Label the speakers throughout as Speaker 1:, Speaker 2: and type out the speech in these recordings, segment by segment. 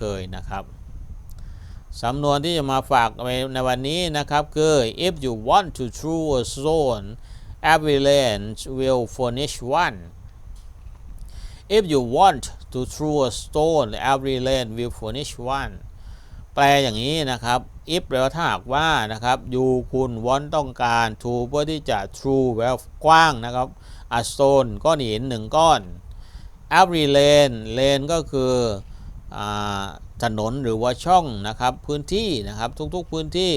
Speaker 1: เคยนะครับสำนวนที่จะมาฝากในวันนี้นะครับคือ if you want to throw a stone every lane will furnish one if you want to throw a stone every lane will furnish one แปลอย่างนี้นะครับ if แปลว่าถ้าหากว่านะครับ you คุณ want ต้องการ to เพื่อที่จะ through แปลว่ากว้างนะครับ a stone ก้อนหินหนึ่งก้อน every lane lane ก็คือ ถนนหรือว่าช่องนะครับพื้นที่นะครับทุกๆพื้นที่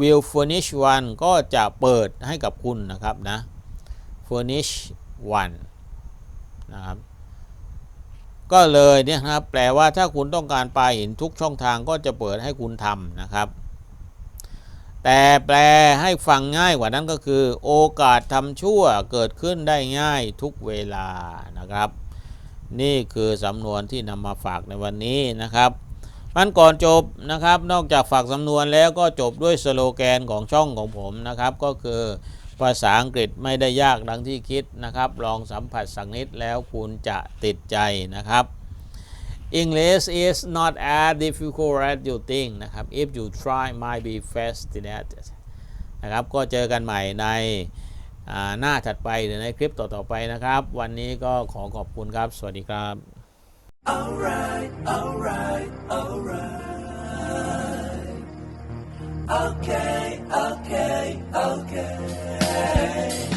Speaker 1: will furnish one ก็จะเปิดให้กับคุณนะครับนะ furnish one นะครับก็เลยเนี่ยนะครับแปลว่าถ้าคุณต้องการปลาหินทุกช่องทางก็จะเปิดให้คุณทำนะครับ แต่แปลให้ฟังง่ายกว่านั้นก็คือ โอกาสทำชั่วเกิดขึ้นได้ง่ายทุกเวลานะครับ นี่คือสำนวนที่นำมาฝากในวันนี้นะครับมันก่อนจบนะครับ นอกจากฝากสำนวนแล้วก็จบด้วยสโลแกนของช่องของผมนะครับ ก็คือภาษาอังกฤษไม่ได้ยากดังที่คิดนะครับ ลองสัมผัสสักนิดแล้วคุณจะติดใจนะครับ English is not as difficult as you think นะครับ if you try might be fascinated นะครับ ก็เจอกันใหม่ใน หน้าถัดไปหรือในคลิปต่อๆไปนะครับ วันนี้ก็ขอขอบคุณครับ สวัสดีครับ
Speaker 2: alright alright alright okay okay okay